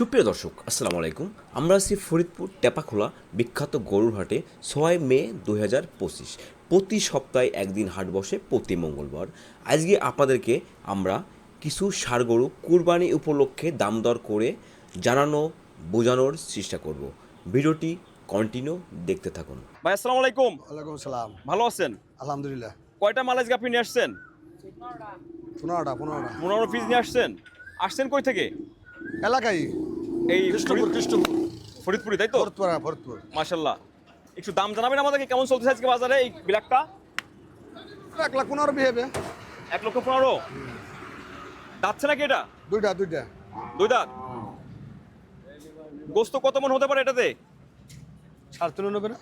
সুপ্রিয় দর্শক আসসালামু আলাইকুম। আমরা আছি ফরিদপুর টেপাখোলা বিখ্যাত গরুর হাটে ছয় মে দু হাজার পঁচিশ। প্রতি সপ্তাহে একদিন হাট বসে প্রতি মঙ্গলবার। আজকে আপনাদেরকে আমরা কিছু ষাড় গরু কুরবানি উপলক্ষে দাম দর করে জানানো বোঝানোর চেষ্টা করব। ভিডিওটি কন্টিনিউ দেখতে থাকুন। ভাই আসসালামু আলাইকুম। ওয়ালাইকুম সালাম ভালো আছেন? আলহামদুলিল্লাহ। কয়টা মাল আজকে আপনি নিয়ে আসছেন? পনেরোটা পনেরোটা। পনেরো পিস নিয়ে আসছেন? আসছেন কই থেকে? এলাকায়। এই কৃষ্ণপুর কৃষ্ণপুর। ফরিদপুরি তাই তো? ফরিদপুর হ্যাঁ, ফরিদপুর। মাশাল্লাহ। একটু দাম জানাবেন আমাদেরকে কেমন চলতেছে আজকে বাজারে এই বিলাকটা এক লাখ পনেরো বিহেবে এক লক্ষ পনেরো? যাচ্ছে নাকি এটা? দুইটা দুইটা। দুই দাঁত? গোস্ত কত মন হতে পারে এটাতে? সাড়ে তিন নেবে না?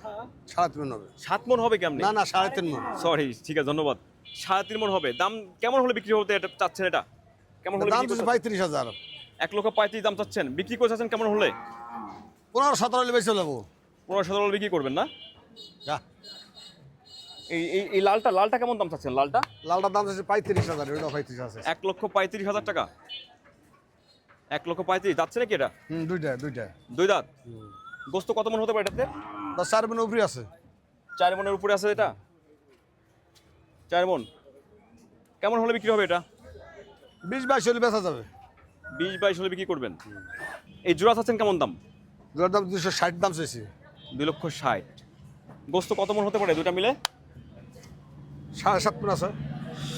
সাড়ে তিন নেবে সাত মন হবে কেমনি না না সাড়ে তিন মন। সরি ঠিক আছে ধন্যবাদ। সাড়ে তিন মন হবে। দাম কেমন হলে বিক্রি হতে এটা চাচ্ছেন এটা? কেমন হলে দাম পঁয়ত্রিশ হাজার। এক লক্ষ পঁয়ত্রিশ দাম চাচ্ছেন। বিক্রি করে চাচ্ছেন কেমন হলে? পনেরো সতেরো হলে বেশি নেব পনেরো সতেরো হলে বিক্রি করবেন না? এই এই এই লালটা লালটা কেমন দাম চাচ্ছেন? লালটা? লালটার দাম দিচ্ছে পঁয়ত্রিশ হাজার ওইটা পঁয়ত্রিশ আছে। এক লক্ষ পঁয়ত্রিশ হাজার টাকা। এক লক্ষ পঁয়ত্রিশ যাচ্ছে নাকি এটা? হুম দুইটা দুইটা। দুই দাঁত? গোস্ত কত মন হতে পারে এটাতে? চার মন উপরে আছে। চার মনের উপরে আছে এটা? চার মন। কেমন হলে বিক্রি হবে এটা? বিশ বাইশ হলে বেচা যাবে। বিশ বাইশ হলে বিক্রি করবেন? এই জোড়া চাচ্ছেন কেমন দাম? জোড়ার দাম দুশো ষাট দাম চেয়েছি দুই লক্ষ ষাট। গোস্ত কত মন হতে পারে দুটা মিলে? সাড়ে সাত মন আছে।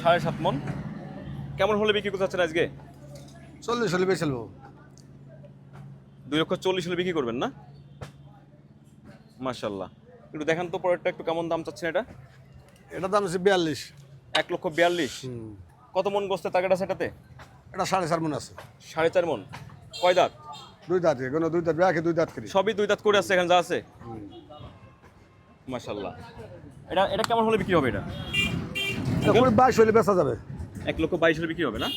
সাড়ে সাত মন। কেমন হলে বিক্রি করতে চাচ্ছেন আজকে? চল্লিশ হলে বেশি নেব। দুই লক্ষ চল্লিশ হলে বিক্রি করবেন না? মাশাল্লাহ একটু দেখান তো পরেরটা একটু কেমন দাম চাচ্ছেন এটা? এটার দাম হচ্ছে বিয়াল্লিশ। এক লক্ষ বিয়াল্লিশ। কত মন গোস্তের টাকাটা সেটাতে এটা সাড়ে চার মন আছে। সাড়ে চার মন। কয় দাঁত? দুই দাঁত কোনো দুই দাঁত ব্যাগে দুই দাঁত করি। সবই দুই দাঁত করে আছে এখানে যা আছে? মাশাল্লাহ এটা এটা কেমন হলে বিক্রি হবে এটা? বাইশ হলে বেচা যাবে। এক লক্ষ বাইশ হলে বিক্রি হবে না?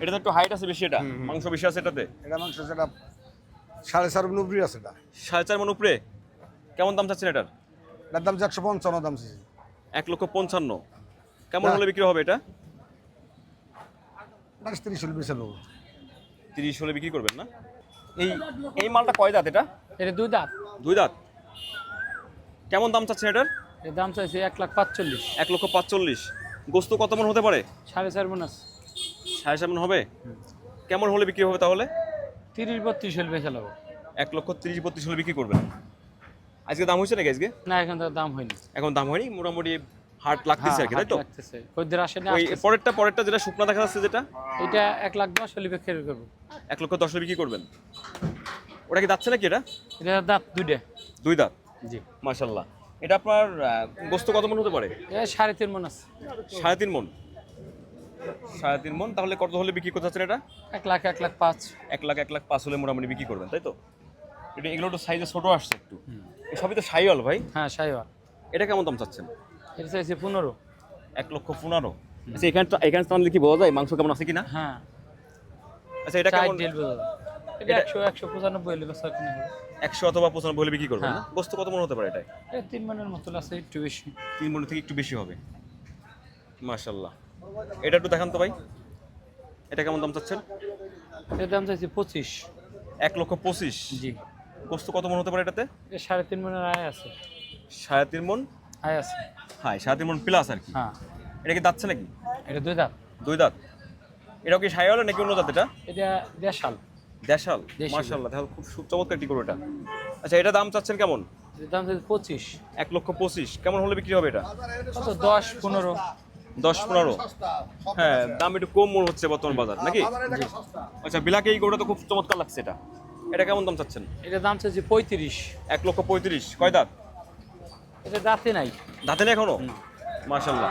এটাতে একটু হাইট আছে বেশি এটা? মাংস বেশি আছে এটাতে? এটা মাংস সেটা সাড়ে চার মন উপরে আছে এটা। সাড়ে চার মন উপরে? কেমন দাম চাচ্ছেন এটার? এটার দাম একশো পঞ্চান্ন দাম চেয়েছি এক লক্ষ পঞ্চান্ন। কেমন হলে বিক্রি হবে এটা? বাইশ তিরিশ হলে বেশি নেব। তিরিশ হলে বিক্রি করবেন না? এই এই মালটা কয় দাঁত এটা? এটা দুই দাঁত। দুই দাঁত? কেমন দাম চাচ্ছেন এটার? এর দাম চাইছে এক লাখ পাঁচচল্লিশ। এক লক্ষ পাঁচচল্লিশ। গোস্ত কত মন হতে পারে? সাড়ে চার মন আছে। সাড়ে সাত মন হবে? কেমন হলে বিক্রি হবে তাহলে? তিরিশ বত্রিশ হলে বেচা লাগবে এক লক্ষ তিরিশ বত্রিশ হলে বিক্রি করবেন। আজকে দাম হয়েছে নাকি আজকে? না এখন দাম হয়নি। এখন দাম হয়নি? মোটামুটি হাট লাগতেছে আর কি তাই তো? খদ্দের আসে না ওই পরেরটা পরেরটা যেটা শুকনা দেখা যাচ্ছে যেটা? এটা এক লাখ দশ হলে বিক্রি করব। এক লক্ষ দশ হলে বিক্রি করবেন? ওটা কি যাচ্ছে নাকি এটা? এটা দাঁত দুইটা। দুই দাঁত? জি। মাশাল্লাহ এটা আপনার গোস্ত কত মন হতে পারে? সাড়ে তিন মন আছে। সাড়ে তিন মন? সাড়ে তিন মন তাহলে কত হলে বিক্রি করতে চাচ্ছেন এটা? এক লাখ এক লাখ পাঁচ। এক লাখ এক লাখ পাঁচ হলে মোটামুটি বিক্রি করবেন তাই তো? এটা এগুলো তো সাইজে ছোটো আসছে একটু। সবই তো সাইওয়াল ভাই। হ্যাঁ সাইওয়াল। এটা কেমন দাম চাচ্ছেন? এটা চাইছে পনেরো। এক লক্ষ পনেরো। আচ্ছা এখানে এখানে টানলে কি বোঝা যায়? মাংস কেমন আছে কিনা? হ্যাঁ। আচ্ছা এটা কেমন ডিল বোঝা যায়। এটা এটা- একশো একশো পঁচানব্বই হলে বেচা কিনা একশো অথবা পঁচানব্বই হলে বিক্রি করবেন না? হ্যাঁ। কত মন হতে পারে এটা তিন মনের মতো আছে একটু বেশি। তিন মন থেকে একটু বেশি হবে। মাশাল্লাহ এটা একটু দেখান তো ভাই। এটা কেমন দাম চাচ্ছেন? এর দাম চাইছে পঁচিশ। এক লক্ষ পঁচিশ। জি। গোস্ত কত মন হতে পারে এটাতে? সাড়ে তিন মনের আয় আছে। সাড়ে তিন মন? আয় আছে। সাড়ে তিন মন প্লাস আর কি? হ্যাঁ। এটা কি দাচ্ছে নাকি? এটা দুই দাঁত। দুই দাঁত? এটা কি সাইওয়াল নাকি অন্য দাঁত এটা? এটা দেশাল। দেশি মাশাল্লাহ তাহলে খুব চমৎকার একটি গরু এটা। আচ্ছা এটা দাম চাচ্ছেন কেমন? দাম চাইছে পঁচিশ। এক লক্ষ পঁচিশ। কেমন হলে বিক্রি হবে এটা? কত? দশ পনেরো। দশ পনেরো। হ্যাঁ দাম একটু কম মনে হচ্ছে বর্তমান বাজার নাকি? আচ্ছা বিলাকে এই গরুটা তো খুব চমৎকার লাগছে এটা। এটা কেমন দাম চাচ্ছেন? এটা দাম চাইছে পঁয়ত্রিশ। এক লক্ষ পঁয়ত্রিশ। কয় দাঁত? এটা দাঁতে নাই। দাঁতে নেই এখনও? মাশাল্লাহ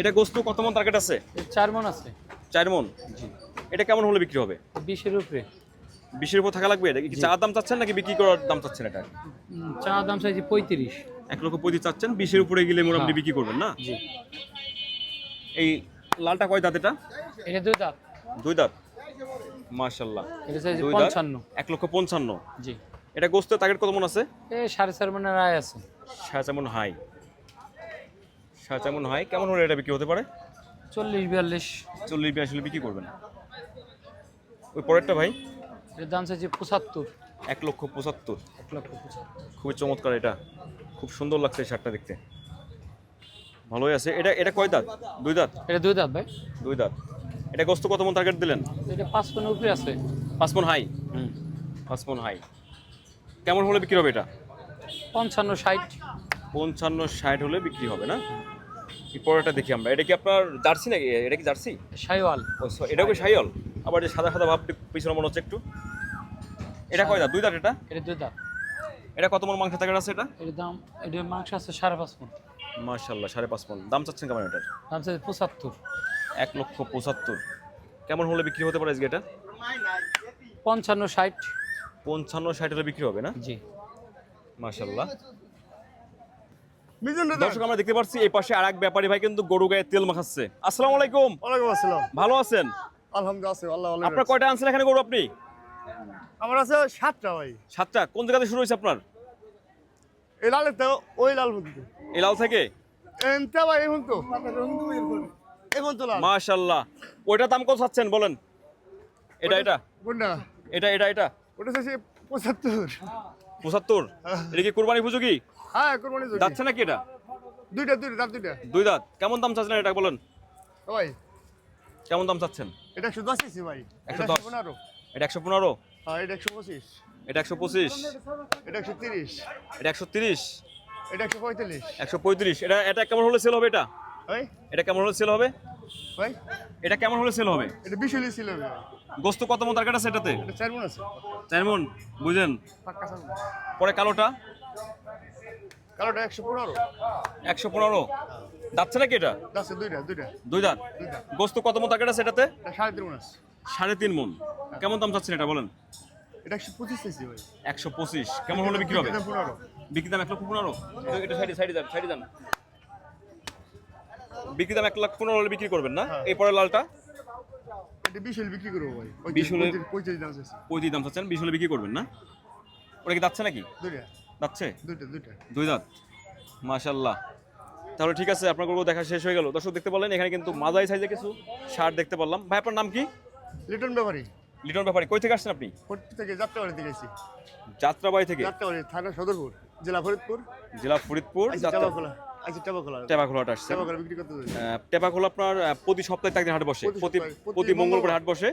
এটা গোস্ত কত মন টার্গেট আছে? চার মন আছে। চার মন? এটা কেমন হলে বিক্রি হবে? বিশের উপরে। বিশের উপর থাকা লাগবে? এটা কি চা দাম চাচ্ছেন নাকি বিক্রি করার দাম চাচ্ছেন এটা? চা দাম চাইছে পঁয়ত্রিশ। এক লক্ষ পঁয়ত্রিশ চাচ্ছেন বিশের উপরে গেলে মোটামুটি হ্যাঁ। বিক্রি করবেন না? জি। এই লালটা কয় দাঁত এটা? এটা দুই দাঁত। দুই দাঁত। মাশাল্লাহ এটা চাইছে পঞ্চান্ন। এক লক্ষ পঞ্চান্ন। জি। এটা গোস্তের টার্গেট কত মন আছে? এ সাড়ে চার মনের আয় আছে। সাড়ে চার মন হাই সাড়ে চার মন হাই কেমন হলে এটা বিক্রি হতে পারে? চল্লিশ বিয়াল্লিশ। চল্লিশ বিয়াল্লিশ হলে বিক্রি করবেন ওই পরেরটা ভাই? এর দাম চাইছি পঁচাত্তর। এক লক্ষ পঁচাত্তর। এক লক্ষ পঁচাত্তর। খুবই চমৎকার এটা। খুব সুন্দর লাগছে এই শার্টটা দেখতে। ভালোই আছে। এটা এটা কয় দাঁত? দুই দাঁত? এটা দুই দাঁত ভাই। দুই দাঁত। এটা গোস্ত কত মন টার্গেট দিলেন? এটা পাঁচ পনেরো উপরে আছে। পাঁচ মন হাই হুম। পাঁচ মন হাই কেমন হলে বিক্রি হবে এটা? পঞ্চান্ন ষাট। পঞ্চান্ন ষাট হলে বিক্রি হবে না? পরেরটা দেখি আমরা। এটা কি আপনার জার্সি নাকি? এটা কি জার্সি? সাইওয়াল ও so কি সাইল আবার যে সাদা সাদা ভাব পিছনে মনে হচ্ছে একটু। এটা কয় দাঁত? দুই দাঁত এটা? এটা দুই দাঁত। এটা কত মন মাংস টাকার আছে এটা? এটার দাম এটা মাংস আছে সাড়ে পাঁচ মন। মার্শাল্লাহ সাড়ে পাঁচ মন। দাম চাচ্ছেন কেমন এটার? দাম চাচ্ছে পঁচাত্তর। এক লক্ষ পঁচাত্তর। কেমন হলে বিক্রি হতে পারে আজকে এটা? পঞ্চান্ন ষাট। পঞ্চান্ন ষাট হলে বিক্রি হবে না? জি। মার্শাল্লাহ দর্শক আমরা দেখতে পাচ্ছি এই পাশে আর এক ব্যাপারী ভাই কিন্তু গরু গায়ে তেল মাখাচ্ছে। আসসালামু আলাইকুম। ওয়ালাইকুম আসসালাম। ভালো আছেন? আলহামদুলিল্লাহ আছে আল্লাহ ভালো আপনার কয়টা আনছেন এখানে গরু আপনি? আমার আছে সাতটা ভাই। সাতটা? কোন জায়গাতে শুরু হয়েছে আপনার? এই লালের তো ওই লাল মধ্যে এই লাল থেকে? এনতে ভাই এখন তো। এখন তো লাল। মাশাল্লাহ ওইটা দাম কত চাচ্ছেন বলেন? এটা এটা। কোনটা এটা এটা এটা। ওটা হচ্ছে পঁচাত্তর। পঁচাত্তর? এটা কি কোরবানি পুজো হ্যাঁ কোরবানি। যাচ্ছে নাকি এটা? দুইটা দুইটা দাম দুইটা। দুই দাঁত। কেমন দাম চাচ্ছেন এটা বলেন? ভাই। কেমন দাম চাচ্ছেন? এটা একশো দশ ভাই। একশো এটা দশ। পনেরো। এটা একশো পনেরো? হ্যাঁ এটা একশো পঁচিশ। এটা একশো পঁচিশ। এটা একশো তিরিশ। এটা একশো তিরিশ? এটা একশো পঁয়তাল্লিশ। একশো পঁয়ত্রিশ এটা এটা কেমন হলে সেল হবে এটা? এটা কেমন হলে সেল হবে? ভাই? এটা কেমন হলে সেল হবে? এটা বিশ হলে ছিল ভাই গোস্ত কত মন টার্গেট আছে এটাতে? এটা চার মন আছে। চার মন বুঝেন পরে কালোটা? কালোটা একশো পনেরো। একশো পনেরো? যাচ্ছে নাকি এটা? আছে দুইটা দুইটা। দুই দাঁত? গোস্ত কত মন টার্গেট আছে এটাতে? এটা সাড়ে তিন মন আছে। সাড়ে তিন মন। কেমন দাম চাচ্ছেন এটা বলেন? এটা একশো পঁচিশ চাইছি ভাই। একশো পঁচিশ। কেমন হলে বিক্রি হবে? পনেরো। বিক্রি দাম এক লক্ষ পনেরো? এটা- এটা সাইডে সাইডে যান সাইডে যান। বিক্রি দাম এক লাখ পনেরো হলে বিক্রি করবেন না? হ্যাঁ। এরপরে লালটা? এটা বিশ হলে বিক্রি করব ভাই। 20 হলে- পঁয়ত্রিশ- পঁয়ত্রিশ দাম চাইছি পঁয়ত্রিশ দাম চাচ্ছেন বিশ হলে বিক্রি করবেন না? ওটা কি যাচ্ছে নাকি? দুইটা। যাচ্ছে দুইটা দুইটা। দুই দাঁত। মাশাল্লাহ তাহলে ঠিক আছে আপনার গরু দেখা শেষ হয়ে গেল। দর্শক দেখতে পারলেন এখানে কিন্তু মাঝারি সাইজে কিছু শার্ট দেখতে পারলাম। ভাই আপনার নাম কি? লিটন ব্যাপারী। লিটন ব্যাপারী কই থেকে আসছেন আপনি? থেকে যাত্রাবাড়ি থেকে যাত্রাবাড়ি থেকে? যাত্রাবাড়ি থানা সদরপুর জেলা ফরিদপুর। জেলা ফরিদপুর যাত্রা খোলা। আসছে। বিক্রি করতে যাই আপনার প্রতি সপ্তাহে একদিন হাট বসে। প্রতি প্রতি মঙ্গলবার। হাট বসে।